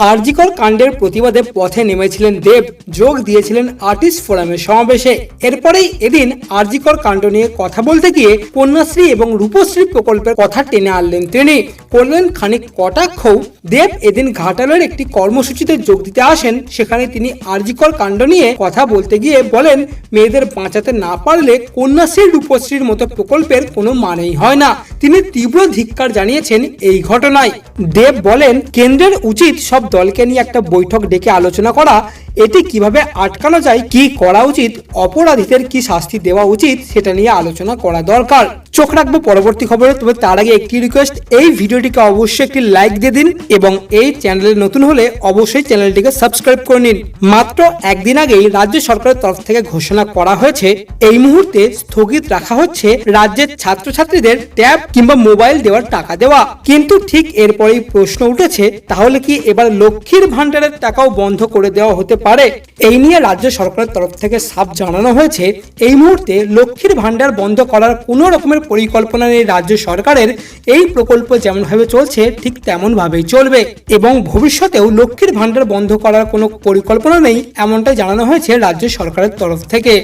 আরজিকর কাণ্ডের প্রতিবাদে পথে নেমেছিলেন দেব, যোগ দিয়েছিলেন আর্টিস্ট ফোরামের সমাবেশে। এরপরেই এদিন আরজিকর কাণ্ড নিয়ে কথা বলতে গিয়ে কন্যাশ্রী এবং রূপশ্রী প্রকল্পের কথা টেনে আনলেন তিনি। করলেন খানিক কটাক্ষ দেব এদিন ঘাটালের একটি কর্মসূচিতে যোগ দিতে আসেন। সেখানে তিনি আরজিকর কাণ্ড নিয়ে কথা বলতে গিয়ে বলেন, মেয়েদের বাঁচাতে না পারলে কন্যাশ্রী, রূপশ্রীর মতো প্রকল্পের কোনো মানেই হয় না। তিনি তীব্র ধিক্কার জানিয়েছেন এই ঘটনায়। দেব বলেন, কেন্দ্রের উচিত সব দলকে নিয়ে একটা বৈঠক ডেকে আলোচনা করা এটি কীভাবে আটকানো যায়, কি করা উচিত, অপরাধীদের কি শাস্তি দেওয়া উচিত, সেটা নিয়ে আলোচনা করা দরকার। চোখ রাখব পরবর্তী খবরে, তবে তার আগে একটি রিকোয়েস্ট এই ভিডিওটিকে অবশ্যই একটি লাইক দিয়ে দিন এবং এই চ্যানেলে নতুন হলে অবশ্যই চ্যানেলটিকে সাবস্ক্রাইব করে নিন। মাত্র একদিন আগেই রাজ্য সরকারের তরফ থেকে ঘোষণা করা হয়েছে, এই মুহূর্তে স্থগিত রাখা হচ্ছে রাজ্যের ছাত্রছাত্রীদের ট্যাব কিংবা মোবাইল দেওয়ার টাকা দেওয়া। কিন্তু ঠিক এরপরেই প্রশ্ন উঠেছে, তাহলে কি এবার লক্ষ্মীর ভান্ডারের টাকাও বন্ধ করে দেওয়া হতে পারে। এই নিয়ে রাজ্য সরকারের তরফ থেকে সাফ জানানো হয়েছে। এই মুহূর্তে লক্ষ্মীর ভান্ডার বন্ধ করার কোনো রকমের পরিকল্পনা নেই রাজ্য সরকারের। এই প্রকল্প যেমনভাবে চলছে, ঠিক তেমন ভাবেই চলবে এবং ভবিষ্যতেও লক্ষ্মীর ভান্ডার বন্ধ করার কোনো পরিকল্পনা নেই এমনটা জানানো হয়েছে রাজ্য সরকারের তরফ থেকে।